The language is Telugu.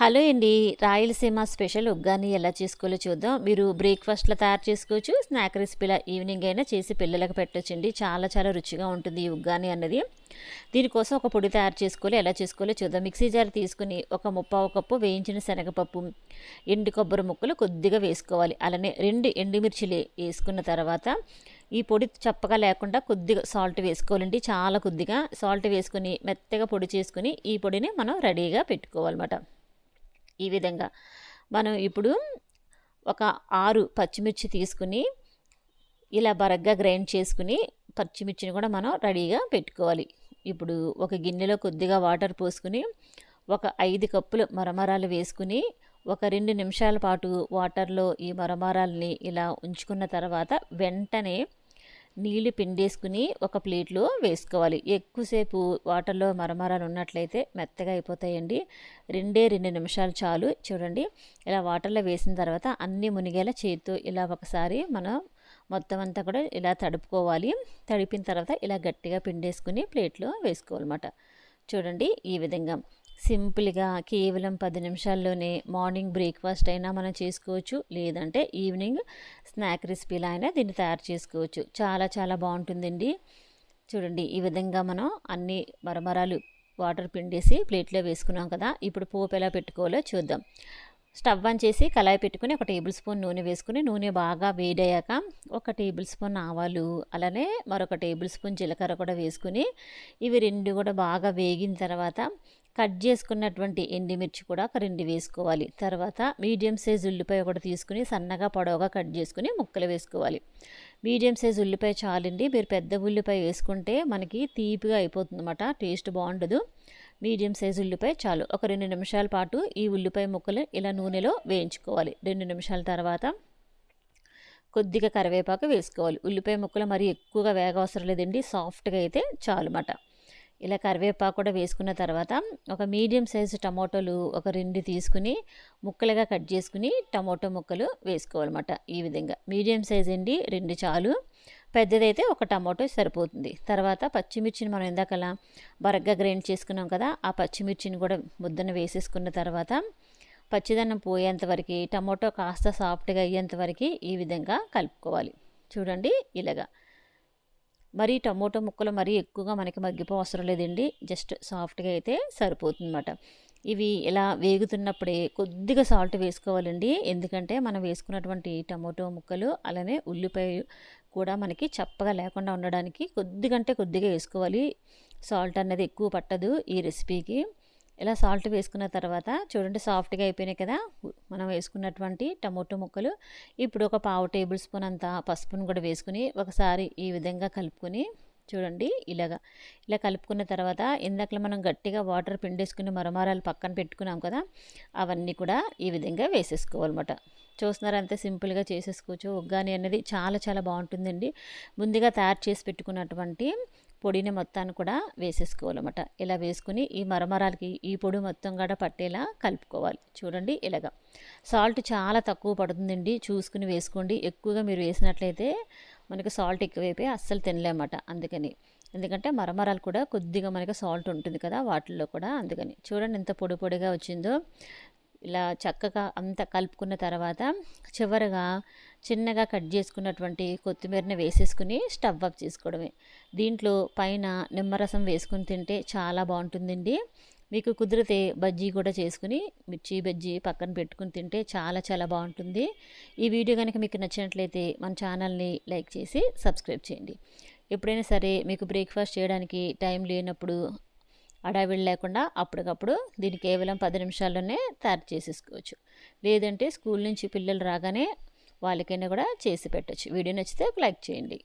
హలో అండి. రాయలసీమ స్పెషల్ ఉగ్గాని ఎలా చేసుకోవాలో చూద్దాం. మీరు బ్రేక్ఫాస్ట్లో తయారు చేసుకోవచ్చు స్నాక్ రెసిపీలా ఈవినింగ్ అయినా చేసి పిల్లలకు పెట్టొచ్చండి. చాలా చాలా రుచిగా ఉంటుంది ఈ ఉగ్గాని అన్నది. దీనికోసం ఒక పొడి తయారు చేసుకోవాలి. ఎలా చేసుకోవాలో చూద్దాం. మిక్సీ జార్ తీసుకుని ఒక ముప్పావు కప్పు వేయించిన శనగపప్పు ఎండు కొబ్బరి ముక్కలు కొద్దిగా వేసుకోవాలి. అలానే రెండు ఎండుమిర్చిలు వేసుకున్న తర్వాత ఈ పొడి చప్పగా లేకుండా కొద్దిగా సాల్ట్ వేసుకోవాలండి. చాలా కొద్దిగా సాల్ట్ వేసుకొని మెత్తగా పొడి చేసుకుని ఈ పొడిని మనం రెడీగా పెట్టుకోవాలన్నమాట. ఈ విధంగా. మనం ఇప్పుడు ఒక ఆరు పచ్చిమిర్చి తీసుకుని ఇలా బరగ్గా గ్రైండ్ చేసుకుని పచ్చిమిర్చిని కూడా మనం రెడీగా పెట్టుకోవాలి. ఇప్పుడు ఒక గిన్నెలో కొద్దిగా వాటర్ పోసుకుని ఒక ఐదు కప్పులు మరమరాలు వేసుకుని ఒక రెండు నిమిషాల పాటు వాటర్లో ఈ మరమరాలని ఇలా ఉంచుకున్న తర్వాత వెంటనే నీళ్ళు పిండేసుకుని ఒక ప్లేట్లో వేసుకోవాలి. ఎక్కువసేపు వాటర్లో మరమరాలు ఉన్నట్లయితే మెత్తగా అయిపోతాయండి. రెండే రెండు నిమిషాలు చాలు. చూడండి ఇలా వాటర్లో వేసిన తర్వాత అన్నీ మునిగేలా చేతితో ఇలా ఒకసారి మనం మొత్తం అంతా కూడా ఇలా తడుపుకోవాలి. తడిపిన తర్వాత ఇలా గట్టిగా పిండేసుకుని ప్లేట్లో వేసుకోవాలన్నమాట. చూడండి ఈ విధంగా. సింపుల్గా కేవలం పది నిమిషాల్లోనే మార్నింగ్ బ్రేక్ఫాస్ట్ అయినా మనం చేసుకోవచ్చు. లేదంటే ఈవినింగ్ స్నాక్ రెసిపీలా అయినా దీన్ని తయారు చేసుకోవచ్చు. చాలా చాలా బాగుంటుందండి. చూడండి ఈ విధంగా మనం అన్ని మరమరాలు వాటర్ పిండేసి ప్లేట్లో వేసుకున్నాం కదా ఇప్పుడు పోపు ఎలా పెట్టుకోవాలో చూద్దాం. స్టవ్ ఆన్ చేసి కళాయి పెట్టుకుని ఒక టేబుల్ స్పూన్ నూనె వేసుకుని నూనె బాగా వేడయ్యాక ఒక టేబుల్ స్పూన్ ఆవాలు అలానే మరొక టేబుల్ స్పూన్ జీలకర్ర కూడా వేసుకుని ఇవి రెండు కూడా బాగా వేగిన తర్వాత కట్ చేసుకున్నటువంటి ఎండిమిర్చి కూడా ఒక రెండు వేసుకోవాలి. తర్వాత మీడియం సైజ్ ఉల్లిపాయ ఒకటి తీసుకుని సన్నగా పొడవుగా కట్ చేసుకుని ముక్కలు వేసుకోవాలి. మీడియం సైజ్ ఉల్లిపాయ చాలండి. మీరు పెద్ద ఉల్లిపాయ వేసుకుంటే మనకి తీపిగా అయిపోతుందన్నమాట. టేస్ట్ బాగుండదు. మీడియం సైజ్ ఉల్లిపాయ చాలు. ఒక రెండు నిమిషాల పాటు ఈ ఉల్లిపాయ ముక్కలు ఇలా నూనెలో వేయించుకోవాలి. రెండు నిమిషాల తర్వాత కొద్దిగా కరివేపాకు వేసుకోవాలి. ఉల్లిపాయ ముక్కలు మరి ఎక్కువగా వేగ అవసరం లేదండి. సాఫ్ట్గా అయితే చాలు అన్నమాట. ఇలా కరివేపాకు కూడా వేసుకున్న తర్వాత ఒక మీడియం సైజు టమాటోలు ఒక రెండు తీసుకుని ముక్కలుగా కట్ చేసుకుని టమాటో ముక్కలు వేసుకోవాలన్నమాట ఈ విధంగా. మీడియం సైజ్ అండి రెండు చాలు. పెద్దదైతే ఒక టమాటో సరిపోతుంది. తర్వాత పచ్చిమిర్చిని మనం ఇందాకలా బరగ్గా గ్రైండ్ చేసుకున్నాం కదా ఆ పచ్చిమిర్చిని కూడా ముద్దను వేసేసుకున్న తర్వాత పచ్చిదన్నం పోయేంతవరకు టమాటో కాస్త సాఫ్ట్గా అయ్యేంతవరకు ఈ విధంగా కలుపుకోవాలి. చూడండి ఇలాగా. మరీ టమోటో ముక్కలు మరీ ఎక్కువగా మనకి మగ్గిపో అవసరం లేదండి. జస్ట్ సాఫ్ట్గా అయితే సరిపోతుందన్నమాట. ఇవి ఇలా వేగుతున్నప్పుడే కొద్దిగా సాల్ట్ వేసుకోవాలండి. ఎందుకంటే మనం వేసుకున్నటువంటి టమోటో ముక్కలు అలానే ఉల్లిపాయ కూడా మనకి చప్పగా లేకుండా ఉండడానికి కొద్దిగంటే కొద్దిగా వేసుకోవాలి. సాల్ట్ అనేది ఎక్కువ పట్టదు ఈ రెసిపీకి. ఇలా సాల్ట్ వేసుకున్న తర్వాత చూడండి సాఫ్ట్గా అయిపోయినాయి కదా. మనం వేసుకున్నటువంటి టమోటో ముక్కలు ఇప్పుడు ఒక పావు టేబుల్ స్పూన్ అంత పసుపును కూడా వేసుకుని ఒకసారి ఈ విధంగా కలుపుకొని చూడండి ఇలాగా. ఇలా కలుపుకున్న తర్వాత ఇందాకలో మనం గట్టిగా వాటర్ పిండేసుకుని మరమరాలు పక్కన పెట్టుకున్నాం కదా అవన్నీ కూడా ఈ విధంగా వేసేసుకోవాలన్నమాట. చూస్తున్నారు అంతే సింపుల్గా చేసేసుకోవచ్చు. ఉగ్గాని అనేది చాలా చాలా బాగుంటుందండి. ముందుగా తయారు చేసి పెట్టుకున్నటువంటి పొడిని మొత్తాన్ని కూడా వేసేసుకోవాలన్నమాట. ఇలా వేసుకుని ఈ మరమరాలకి ఈ పొడి మొత్తం కూడా పట్టేలా కలుపుకోవాలి. చూడండి ఇలాగా. సాల్ట్ చాలా తక్కువ పడుతుందండి. చూసుకుని వేసుకోండి. ఎక్కువగా మీరు వేసినట్లయితే మనకి సాల్ట్ ఎక్కువైపోయి అస్సలు తినలేమాట అందుకని. ఎందుకంటే మరమరాలు కూడా కొద్దిగా మనకి సాల్ట్ ఉంటుంది కదా వాటిల్లో కూడా అందుకని. చూడండి ఎంత పొడి పొడిగా వచ్చిందో. ఇలా చక్కగా అంత కలుపుకున్న తర్వాత చివరగా చిన్నగా కట్ చేసుకున్నటువంటి కొత్తిమీరని వేసేసుకుని స్టవ్ అప్ చేసుకోవడమే. దీంట్లో పైన నిమ్మరసం వేసుకుని తింటే చాలా బాగుంటుందండి. మీకు కుదిరితే బజ్జీ కూడా చేసుకుని మిర్చి బజ్జీ పక్కన పెట్టుకుని తింటే చాలా చాలా బాగుంటుంది. ఈ వీడియో కనుక మీకు నచ్చినట్లయితే మన ఛానల్ని లైక్ చేసి సబ్స్క్రైబ్ చేయండి. ఎప్పుడైనా సరే మీకు బ్రేక్ఫాస్ట్ చేయడానికి టైం లేనప్పుడు అడావిడి లేకుండా అప్పటికప్పుడు దీన్ని కేవలం పది నిమిషాల్లోనే తయారు చేసేసుకోవచ్చు. లేదంటే స్కూల్ నుంచి పిల్లలు రాగానే వాళ్ళకైనా కూడా చేసి పెట్టచ్చు. వీడియో నచ్చితే లైక్ చేయండి.